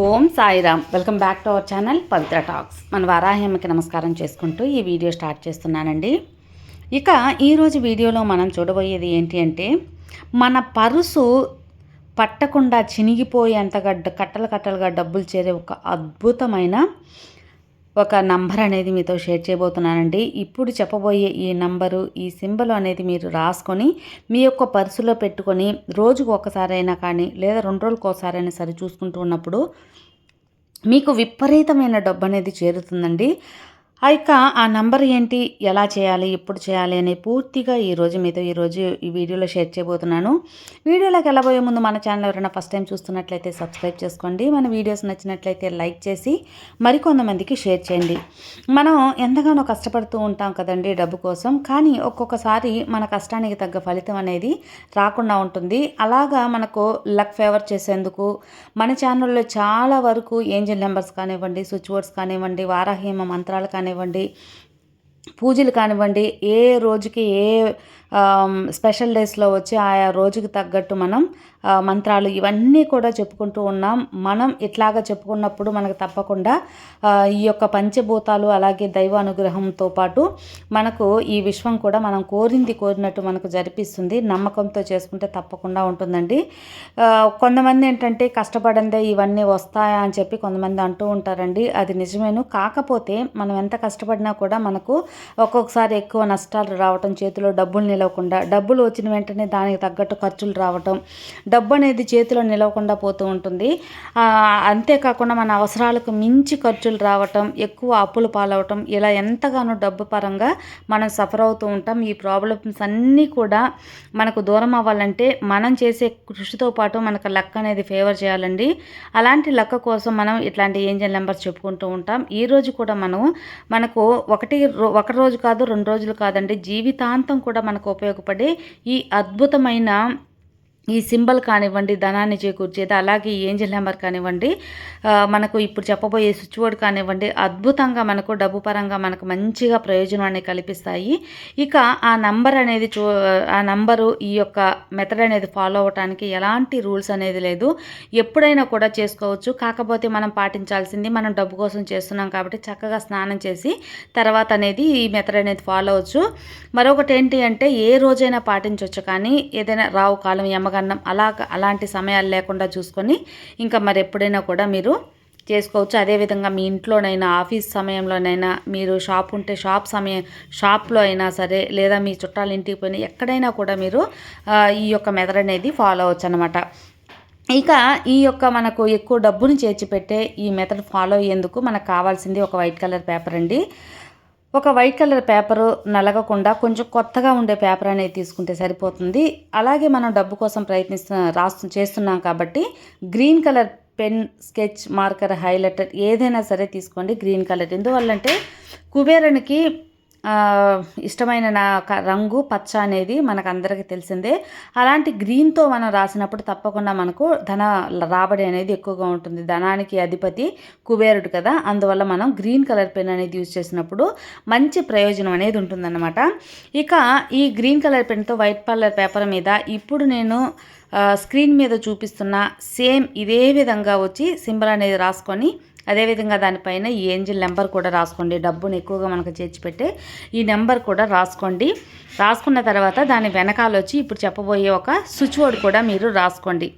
Om Sairam. Welcome back to our channel Pavitra talks. మన వారాహ్యమ్మకి నమస్కారం చేసుకుంటూ ఈ వీడియో స్టార్ట్ చేస్తున్నానండి. ఇక ఈరోజు వీడియోలో మనం చూడబోయేది ఏంటి అంటే మన పరుసు పట్టకుండా చినిగిపోయేంతగా గడ్డ కట్టలు కట్టలుగా డబ్బులు చేరే ఒక అద్భుతమైన ఒక నంబర్ అనేది మీతో షేర్ చేయబోతున్నానండి. ఇప్పుడు చెప్పబోయే ఈ నంబరు ఈ సింబల్ అనేది మీరు రాసుకొని మీ యొక్క పర్సులో పెట్టుకొని రోజుకు ఒకసారైనా కానీ లేదా రెండు రోజులకు ఒకసారైనా సరే చూసుకుంటూ ఉన్నప్పుడు మీకు విపరీతమైన డబ్బు అనేది చేరుతుందండి. ఇక ఆ నంబర్ ఏంటి? ఎలా చేయాలి? ఎప్పుడు చేయాలి? అనే పూర్తిగా ఈరోజు మీతో ఈరోజు ఈ వీడియోలో షేర్ చేయబోతున్నాను. వీడియోలోకి వెళ్ళబోయే ముందు మన ఛానల్ ఎవరైనా ఫస్ట్ టైం చూస్తున్నట్లయితే సబ్స్క్రైబ్ చేసుకోండి. మన వీడియోస్ నచ్చినట్లయితే లైక్ చేసి మరికొంతమందికి షేర్ చేయండి. మనం ఎంతగానో కష్టపడుతూ ఉంటాం కదండి డబ్బు కోసం. కానీ ఒక్కొక్కసారి మన కష్టానికి తగ్గ ఫలితం అనేది రాకుండా ఉంటుంది. అలాగా మనకు లక్ ఫేవర్ చేసేందుకు మన ఛానల్లో చాలా వరకు ఏంజల్ నెంబర్స్ కానివ్వండి స్విచ్ బోర్డ్స్ కానివ్వండి వారాహీమ మంత్రాలు కానివ్వండి పూజలు కానివ్వండి ఏ రోజుకి ఏ స్పెషల్ డేస్లో వచ్చి ఆయా రోజుకి తగ్గట్టు మనం మంత్రాలు ఇవన్నీ కూడా చెప్పుకుంటూ ఉన్నాం. మనం ఇట్లాగా చెప్పుకున్నప్పుడు మనకు తప్పకుండా ఈ యొక్క పంచభూతాలు అలాగే దైవ అనుగ్రహంతో పాటు మనకు ఈ విశ్వం కూడా మనం కోరింది కోరినట్టు మనకు జరిపిస్తుంది. నమ్మకంతో చేసుకుంటే తప్పకుండా ఉంటుందండి. కొంతమంది ఏంటంటే కష్టపడందే ఇవన్నీ వస్తాయా అని చెప్పి కొంతమంది అంటూ ఉంటారండి. అది నిజమేను. కాకపోతే మనం ఎంత కష్టపడినా కూడా మనకు ఒక్కొక్కసారి ఎక్కువ నష్టాలు రావటం చేతిలో డబ్బులు నిలవకుండా డబ్బులు వచ్చిన వెంటనే దానికి తగ్గట్టు ఖర్చులు రావటం డబ్బు అనేది చేతిలో నిలవకుండా పోతూ ఉంటుంది. అంతేకాకుండా మన అవసరాలకు మించి ఖర్చులు రావటం ఎక్కువ అప్పులు పాలవటం ఇలా ఎంతగానో డబ్బు పరంగా మనం సఫర్ అవుతూ ఉంటాం. ఈ ప్రాబ్లమ్స్ అన్నీ కూడా మనకు దూరం అవ్వాలంటే మనం చేసే కృషితో పాటు మనకు లక్ అనేది ఫేవర్ చేయాలండి. అలాంటి లక్క కోసం మనం ఇట్లాంటి ఏంజల్ నెంబర్స్ చెప్పుకుంటూ ఉంటాం. ఈ రోజు కూడా మనం మనకు ఒకటి రో- ఒక రోజు కాదు రెండు రోజులు కాదండి జీవితాంతం కూడా మనకు ఉపయోగపడే ఈ అద్భుతమైన ఈ సింబల్ కానివ్వండి ధనాన్ని చేకూర్చేది అలాగే ఈ ఏంజల్ నెంబర్ కానివ్వండి మనకు ఇప్పుడు చెప్పబోయే స్విచ్ బోర్డ్ కానివ్వండి అద్భుతంగా మనకు డబ్బు పరంగా మనకు మంచిగా ప్రయోజనాన్ని కల్పిస్తాయి. ఇక ఆ నంబర్ అనేది చూ ఆ నంబరు ఈ యొక్క మెథడ్ అనేది ఫాలో అవ్వటానికి ఎలాంటి రూల్స్ అనేది లేదు. ఎప్పుడైనా కూడా చేసుకోవచ్చు. కాకపోతే మనం పాటించాల్సింది మనం డబ్బు కోసం చేస్తున్నాం కాబట్టి చక్కగా స్నానం చేసి తర్వాత అనేది ఈ మెథడ్ అనేది ఫాలో అవ్వచ్చు. మరొకటి ఏంటి అంటే ఏ రోజైనా పాటించవచ్చు కానీ ఏదైనా రావు కాలం యమగన్నం అలా అలాంటి సమయాలు లేకుండా చూసుకొని ఇంకా మరి ఎప్పుడైనా కూడా మీరు చేసుకోవచ్చు. అదేవిధంగా మీ ఇంట్లోనైనా ఆఫీస్ సమయంలోనైనా మీరు షాప్ ఉంటే షాప్ సమయం షాప్లో అయినా సరే లేదా మీ చుట్టాలు ఇంటికి పోయినా ఎక్కడైనా కూడా మీరు ఈ యొక్క మెథడ్ అనేది ఫాలో అవ్వచ్చు అనమాట ఇక ఈ యొక్క మనకు ఎక్కువ డబ్బుని చేర్చిపెట్టే ఈ మెథడ్ ఫాలో అయ్యేందుకు మనకు కావాల్సింది ఒక వైట్ కలర్ పేపర్ అండి. ఒక వైట్ కలర్ పేపరు నలగకుండా కొంచెం కొత్తగా ఉండే పేపర్ అనేది తీసుకుంటే సరిపోతుంది. అలాగే మనం డబ్బు కోసం ప్రయత్నిస్తు రాస్తు చేస్తున్నాం కాబట్టి green colour pen sketch marker highlighter ఏదైనా సరే తీసుకోండి గ్రీన్ కలర్. ఎందువల్లంటే కుబేరునికి ఇష్టమైన నా క- రంగు పచ్చ అనేది మనకు అందరికీ తెలిసిందే. అలాంటి గ్రీన్తో మనం రాసినప్పుడు తప్పకుండా మనకు ధన రాబడి అనేది ఎక్కువగా ఉంటుంది. ధనానికి అధిపతి కుబేరుడు కదా. అందువల్ల మనం గ్రీన్ కలర్ పెన్ అనేది యూజ్ చేసినప్పుడు మంచి ప్రయోజనం అనేది ఉంటుందన్నమాట. ఇక ఈ గ్రీన్ కలర్ పెన్తో వైట్ కలర్ పేపర్ మీద ఇప్పుడు నేను స్క్రీన్ మీద చూపిస్తున్న సేమ్ ఇదే విధంగా వచ్చి సింబల్ అనేది రాసుకొని అదేవిధంగా దానిపైన ఈ ఏంజిల్ నెంబర్ కూడా రాసుకోండి. డబ్బును ఎక్కువగా మనకు చేర్చిపెట్టే ఈ నెంబర్ కూడా రాసుకోండి. రాసుకున్న తర్వాత దాని వెనకాల వచ్చి ఇప్పుడు చెప్పబోయే ఒక స్విచ్ బోర్డ్ కూడా మీరు రాసుకోండి.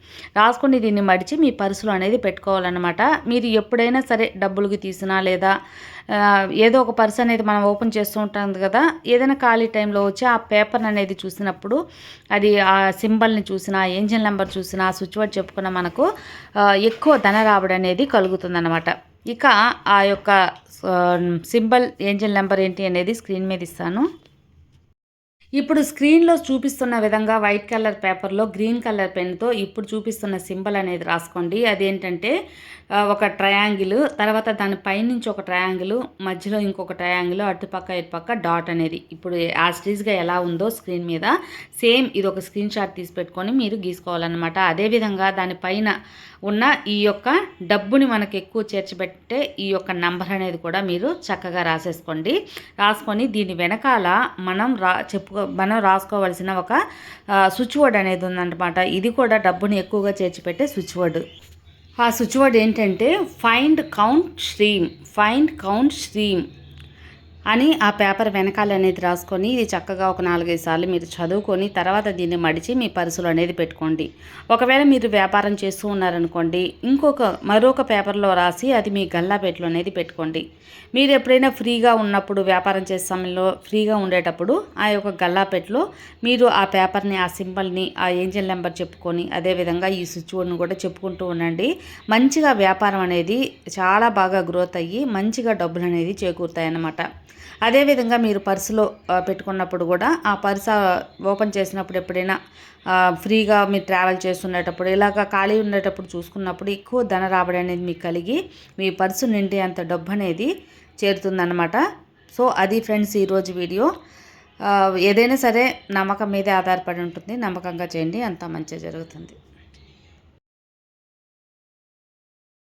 రాసుకుని దీన్ని మడిచి మీ పర్సులో అనేది పెట్టుకోవాలన్నమాట. మీరు ఎప్పుడైనా సరే డబ్బులకి తీసినా లేదా ఏదో ఒక పర్స్ అనేది మనం ఓపెన్ చేస్తూ ఉంటాం కదా ఏదైనా ఖాళీ టైంలో వచ్చి ఆ పేపర్ అనేది చూసినప్పుడు అది ఆ సింబల్ని చూసినా ఏంజిల్ నెంబర్ చూసినా స్విచ్ బోర్డ్ చెప్పుకున్న మనకు ఎక్కువ ధన రాబడి అనేది కలుగుతుందన్నమాట. ఇక ఆ యొక్క సింబల్ ఏంజల్ నెంబర్ ఏంటి అనేది స్క్రీన్ మీద ఇస్తాను. ఇప్పుడు స్క్రీన్లో చూపిస్తున్న విధంగా వైట్ కలర్ పేపర్లో గ్రీన్ కలర్ పెన్తో ఇప్పుడు చూపిస్తున్న సింబల్ అనేది రాసుకోండి. అదేంటంటే ఒక ట్రయాంగిల్ తర్వాత దాని పైనుంచి ఒక ట్రయాంగిల్ మధ్యలో ఇంకొక ట్రయాంగిల్ అటుపక్క ఇటుపక్క డాట్ అనేది. ఇప్పుడు యాస్టీజ్గా ఎలా ఉందో స్క్రీన్ మీద సేమ్ ఇది ఒక స్క్రీన్ షాట్ తీసి పెట్టుకొని మీరు గీసుకోవాలన్నమాట. అదేవిధంగా దానిపైన ఉన్న ఈ యొక్క డబ్బుని మనకు ఎక్కువ చేర్చిపెట్టే ఈ యొక్క నంబర్ అనేది కూడా మీరు చక్కగా రాసేసుకోండి. రాసుకొని దీని వెనకాల మనం రా చెప్పుకో మనం రాసుకోవాల్సిన ఒక స్విచ్ వర్డ్ అనేది ఉందన్నమాట. ఇది కూడా డబ్బుని ఎక్కువగా చేర్చిపెట్టే స్విచ్ వర్డ్ ఆ స్విచ్ వర్డ్ ఏంటంటే find count stream find count stream అని ఆ పేపర్ వెనకాల అనేది రాసుకొని ఇది చక్కగా ఒక నాలుగైదు సార్లు మీరు చదువుకొని తర్వాత దీన్ని మడిచి మీ పర్సులు అనేది పెట్టుకోండి. ఒకవేళ మీరు వ్యాపారం చేస్తూ ఉన్నారనుకోండి ఇంకొక మరొక పేపర్లో రాసి అది మీ గల్లాపెట్లో అనేది పెట్టుకోండి. మీరు ఎప్పుడైనా ఫ్రీగా ఉన్నప్పుడు వ్యాపారం చేసే సమయంలో ఫ్రీగా ఉండేటప్పుడు ఆ యొక్క గల్లాపెట్లో మీరు ఆ పేపర్ని ఆ సింబల్ని ఆ ఏంజల్ నెంబర్ చెప్పుకొని అదేవిధంగా ఈ స్విచ్ బోర్డ్ని కూడా చెప్పుకుంటూ ఉండండి. మంచిగా వ్యాపారం అనేది చాలా బాగా గ్రోత్ అయ్యి మంచిగా డబ్బులు అనేది చేకూరుతాయి అన్నమాట అదేవిధంగా మీరు పర్సులో పెట్టుకున్నప్పుడు కూడా ఆ పర్స్ ఓపెన్ చేసినప్పుడు ఎప్పుడైనా ఫ్రీగా మీరు ట్రావెల్ చేస్తుండేటప్పుడు ఇలాగ ఖాళీ ఉండేటప్పుడు చూసుకున్నప్పుడు ఎక్కువ ధన రాబడి అనేది మీకు కలిగి మీ పర్సు నిండి అంత డబ్బు అనేది చేరుతుందన్నమాట. సో అది ఫ్రెండ్స్ ఈరోజు వీడియో. ఏదైనా సరే నమ్మకం మీదే ఆధారపడి ఉంటుంది. నమ్మకంగా చేయండి. అంత మంచిగా జరుగుతుంది.